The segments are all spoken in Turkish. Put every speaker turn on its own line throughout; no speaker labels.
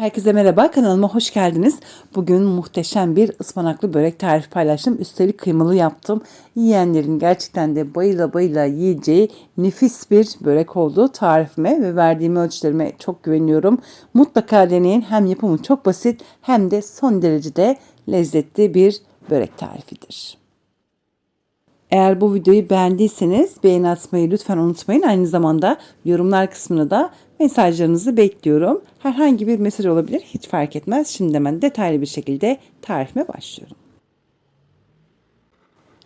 Herkese merhaba, kanalıma hoş geldiniz. Bugün muhteşem bir ıspanaklı börek tarifi paylaştım. Üstelik kıymalı yaptım. Yiyenlerin gerçekten de bayıla bayıla yiyeceği nefis bir börek oldu tarifime ve verdiğim ölçülerime çok güveniyorum. Mutlaka deneyin. Hem yapımı çok basit hem de son derecede lezzetli bir börek tarifidir. Eğer bu videoyu beğendiyseniz beğeni atmayı lütfen unutmayın. Aynı zamanda yorumlar kısmına da mesajlarınızı bekliyorum. Herhangi bir mesaj olabilir hiç fark etmez. Şimdi hemen detaylı bir şekilde tarifime başlıyorum.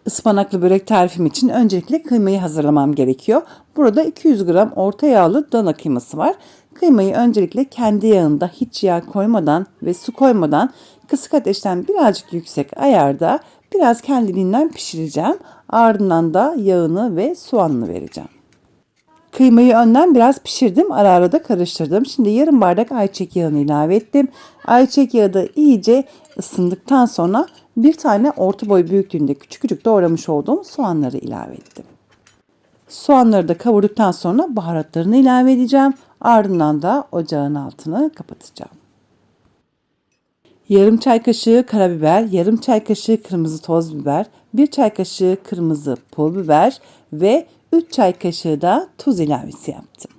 Ispanaklı börek tarifim için öncelikle kıymayı hazırlamam gerekiyor. Burada 200 gram orta yağlı dana kıyması var. Kıymayı öncelikle kendi yağında hiç yağ koymadan ve su koymadan kısık ateşten birazcık yüksek ayarda biraz kendiliğinden pişireceğim. Ardından da yağını ve soğanını vereceğim. Kıymayı önden biraz pişirdim. Ara ara da karıştırdım. Şimdi yarım bardak ayçiçek yağını ilave ettim. Ayçiçek yağı da iyice ısındıktan sonra bir tane orta boy büyüklüğünde küçük küçük doğramış olduğum soğanları ilave ettim. Soğanları da kavurduktan sonra baharatlarını ilave edeceğim. Ardından da ocağın altını kapatacağım. Yarım çay kaşığı karabiber, yarım çay kaşığı kırmızı toz biber, bir çay kaşığı kırmızı pul biber ve 3 çay kaşığı da tuz ilavesi yaptım.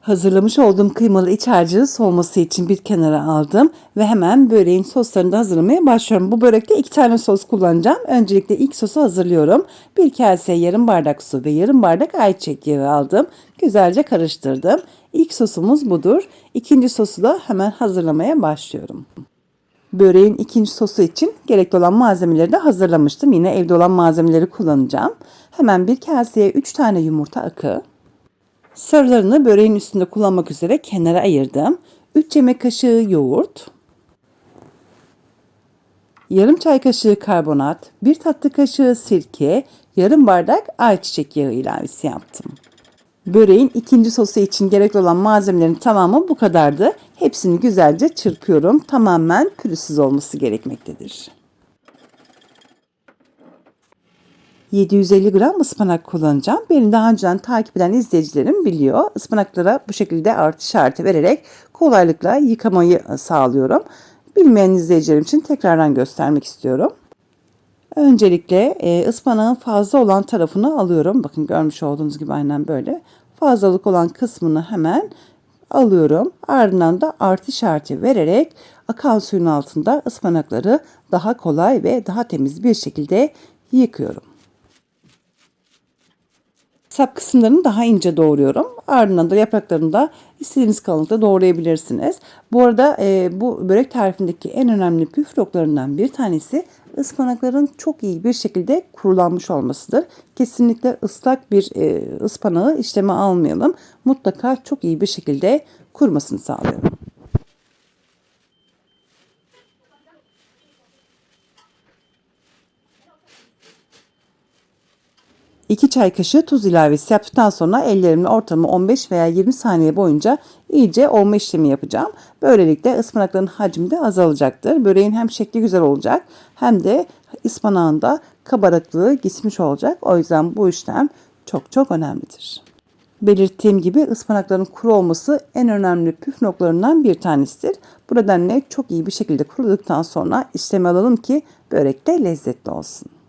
Hazırlamış olduğum kıymalı iç harcı soğuması için bir kenara aldım ve hemen böreğin soslarını da hazırlamaya başlıyorum. Bu börekte iki tane sos kullanacağım. Öncelikle ilk sosu hazırlıyorum. Bir kaseye yarım bardak su ve yarım bardak ayçiçek yağı aldım. Güzelce karıştırdım. İlk sosumuz budur. İkinci sosu da hemen hazırlamaya başlıyorum. Böreğin ikinci sosu için gerekli olan malzemeleri de hazırlamıştım. Yine evde olan malzemeleri kullanacağım. Hemen bir kaseye 3 tane yumurta akı, Sarılarını böreğin üstünde kullanmak üzere kenara ayırdım. 3 yemek kaşığı yoğurt, yarım çay kaşığı karbonat, 1 tatlı kaşığı sirke, yarım bardak ayçiçek yağı ilavesi yaptım. Böreğin ikinci sosu için gerekli olan malzemelerin tamamı bu kadardı. Hepsini güzelce çırpıyorum. Tamamen pürüzsüz olması gerekmektedir. 750 gram ıspanak kullanacağım. Beni daha önceden takip eden izleyicilerim biliyor. Ispanaklara bu şekilde artı işareti vererek kolaylıkla yıkamayı sağlıyorum. Bilmeyen izleyicilerim için tekrardan göstermek istiyorum. Öncelikle e, ıspanağın fazla olan tarafını alıyorum. Bakın görmüş olduğunuz gibi aynen böyle. Fazlalık olan kısmını hemen alıyorum. Ardından da artı işareti vererek akan suyun altında ıspanakları daha kolay ve daha temiz bir şekilde yıkıyorum. Sap kısımlarını daha ince doğruyorum. Ardından da yapraklarını da istediğiniz kalınlıkta doğrayabilirsiniz. Bu arada e, bu börek tarifindeki en önemli püf noktalarından bir tanesi ıspanakların çok iyi bir şekilde kurulanmış olmasıdır. Kesinlikle ıslak bir e, ıspanağı işleme almayalım. Mutlaka çok iyi bir şekilde kurumasını sağlayalım. 2 çay kaşığı tuz ilavesi yaptıktan sonra ellerimle ortamı 15 veya 20 saniye boyunca iyice olma işlemi yapacağım. Böylelikle ıspanakların hacmi de azalacaktır. Böreğin hem şekli güzel olacak hem de ıspanağın da kabarıklığı gitmiş olacak. O yüzden bu işlem çok çok önemlidir. Belirttiğim gibi ıspanakların kuru olması en önemli püf noktalarından bir tanesidir. Bu nedenle çok iyi bir şekilde kuruduktan sonra işlemi alalım ki börek de lezzetli olsun.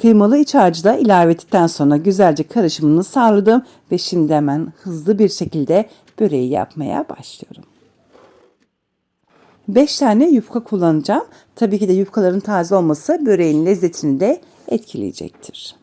Kıymalı iç harcı da ilave ettikten sonra güzelce karışımını sağladım ve şimdi hemen hızlı bir şekilde böreği yapmaya başlıyorum. 5 tane yufka kullanacağım. Tabii ki de yufkaların taze olması böreğin lezzetini de etkileyecektir.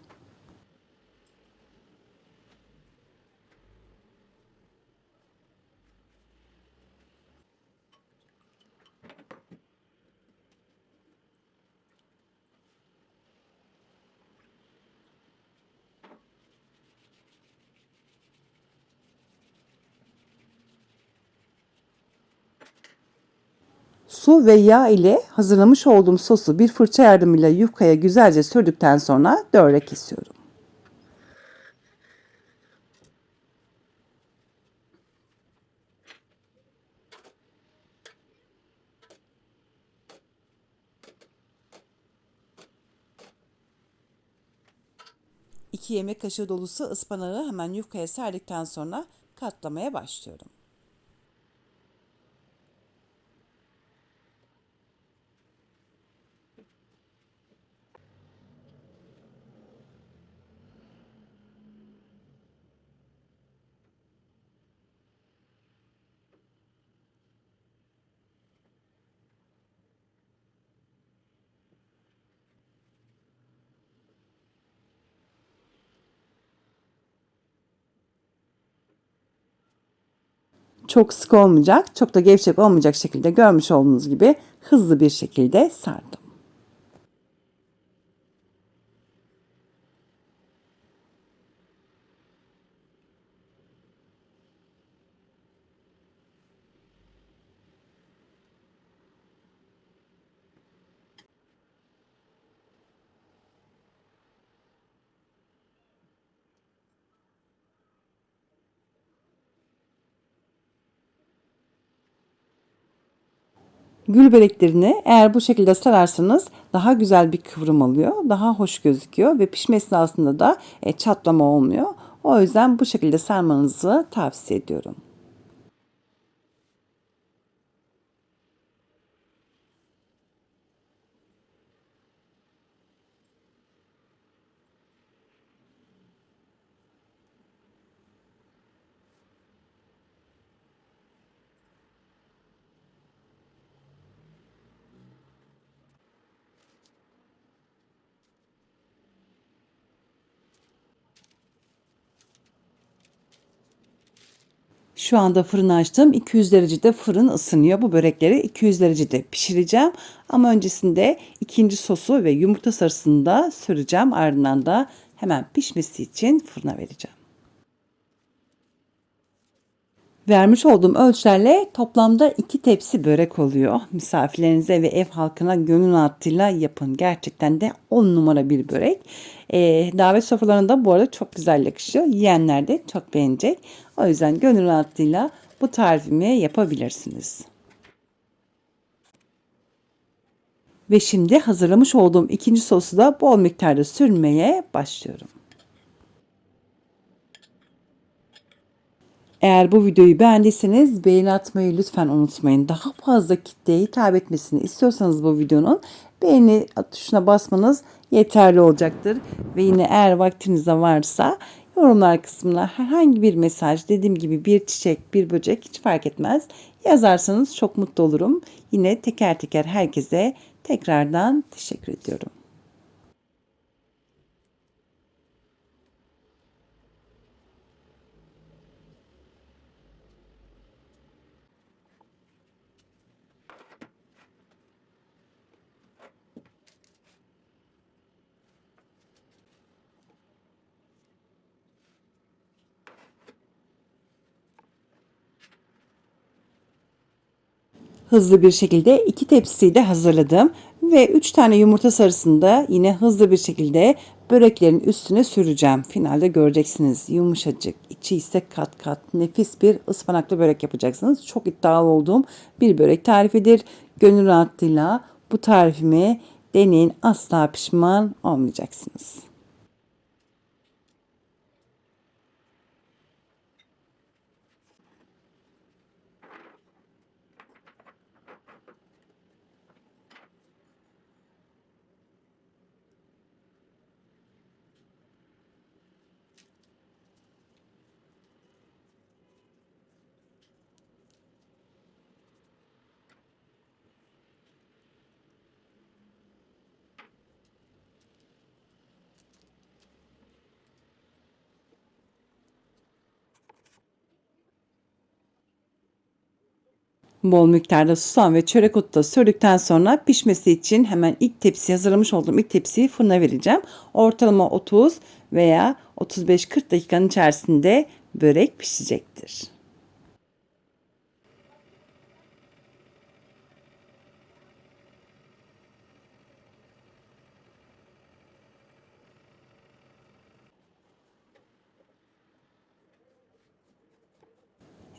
Su ve yağ ile hazırlamış olduğum sosu bir fırça yardımıyla yufkaya güzelce sürdükten sonra dörde kesiyorum. İki yemek kaşığı dolusu ıspanağı hemen yufkaya serdikten sonra katlamaya başlıyorum. Çok sık olmayacak, çok da gevşek olmayacak şekilde görmüş olduğunuz gibi hızlı bir şekilde sardım. Gül böreklerini eğer bu şekilde sararsanız daha güzel bir kıvrım alıyor. Daha hoş gözüküyor ve pişme esnasında da e, çatlama olmuyor. O yüzden bu şekilde sarmanızı tavsiye ediyorum. Şu anda fırını açtım. 200 derecede fırın ısınıyor. Bu börekleri 200 derecede pişireceğim. Ama öncesinde ikinci sosu ve yumurta sarısını da süreceğim. Ardından da hemen pişmesi için fırına vereceğim. Vermiş olduğum ölçülerle toplamda iki tepsi börek oluyor. Misafirlerinize ve ev halkına gönül rahatlığıyla yapın. Gerçekten de on numara bir börek. Ee, davet sofralarında bu arada çok güzel yakışıyor. Yiyenler de çok beğenecek. O yüzden gönül rahatlığıyla bu tarifimi yapabilirsiniz. Ve şimdi hazırlamış olduğum ikinci sosu da bol miktarda sürmeye başlıyorum. Eğer bu videoyu beğendiyseniz beğeni atmayı lütfen unutmayın. Daha fazla kitleye hitap etmesini istiyorsanız bu videonun beğeni tuşuna basmanız yeterli olacaktır. Ve yine eğer vaktiniz de varsa yorumlar kısmına herhangi bir mesaj dediğim gibi bir çiçek bir böcek hiç fark etmez yazarsanız çok mutlu olurum. Yine teker teker herkese tekrardan teşekkür ediyorum. Hızlı bir şekilde iki tepsiyi de hazırladım. Ve 3 tane yumurta sarısını da yine hızlı bir şekilde böreklerin üstüne süreceğim. Finalde göreceksiniz yumuşacık, içi ise kat kat nefis bir ıspanaklı börek yapacaksınız. Çok iddialı olduğum bir börek tarifidir. Gönül rahatlığıyla bu tarifimi deneyin asla pişman olmayacaksınız. Bol miktarda susam ve çörek otu da sürdükten sonra pişmesi için hemen ilk tepsi hazırlamış olduğum ilk tepsiyi fırına vereceğim. Ortalama 30 veya 35-40 dakikanın içerisinde börek pişecektir.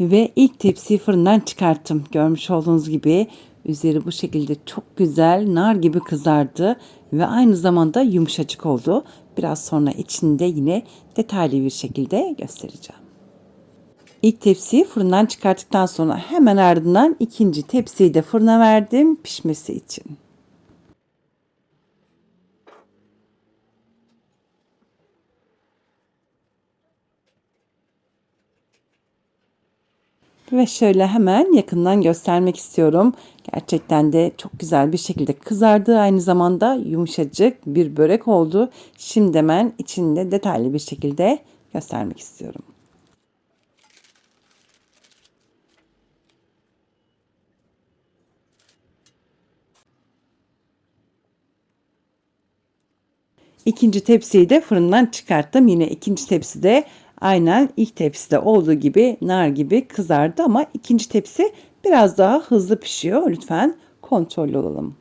Ve ilk tepsiyi fırından çıkarttım. Görmüş olduğunuz gibi üzeri bu şekilde çok güzel nar gibi kızardı ve aynı zamanda yumuşacık oldu. Biraz sonra içinde yine detaylı bir şekilde göstereceğim. İlk tepsiyi fırından çıkarttıktan sonra hemen ardından ikinci tepsiyi de fırına verdim pişmesi için. Ve şöyle hemen yakından göstermek istiyorum. Gerçekten de çok güzel bir şekilde kızardı. Aynı zamanda yumuşacık bir börek oldu. Şimdi hemen içinde detaylı bir şekilde göstermek istiyorum. İkinci tepsiyi de fırından çıkarttım. Yine ikinci tepside aynen ilk tepside olduğu gibi nar gibi kızardı ama ikinci tepsi biraz daha hızlı pişiyor. Lütfen kontrollü olalım.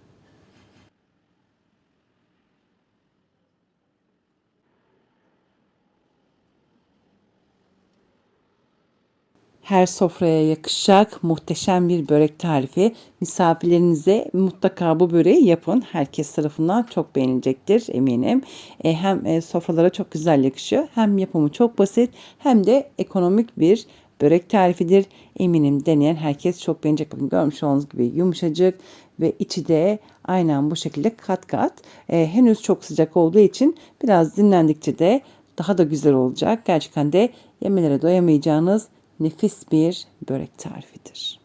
Her sofraya yakışacak muhteşem bir börek tarifi. Misafirlerinize mutlaka bu böreği yapın. Herkes tarafından çok beğenilecektir eminim. E, hem e, sofralara çok güzel yakışıyor hem yapımı çok basit hem de ekonomik bir börek tarifidir. Eminim deneyen herkes çok beğenecek. Bakın görmüş olduğunuz gibi yumuşacık ve içi de aynen bu şekilde kat kat. E, henüz çok sıcak olduğu için biraz dinlendikçe de daha da güzel olacak. Gerçekten de yemelere doyamayacağınız nefis bir börek tarifidir.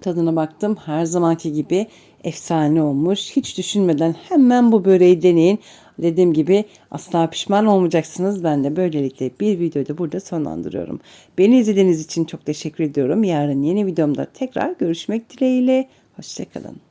Tadına baktım. Her zamanki gibi efsane olmuş. Hiç düşünmeden hemen bu böreği deneyin. Dediğim gibi asla pişman olmayacaksınız. Ben de böylelikle bir videoyu da burada sonlandırıyorum. Beni izlediğiniz için çok teşekkür ediyorum. Yarın yeni videomda tekrar görüşmek dileğiyle. Hoşçakalın.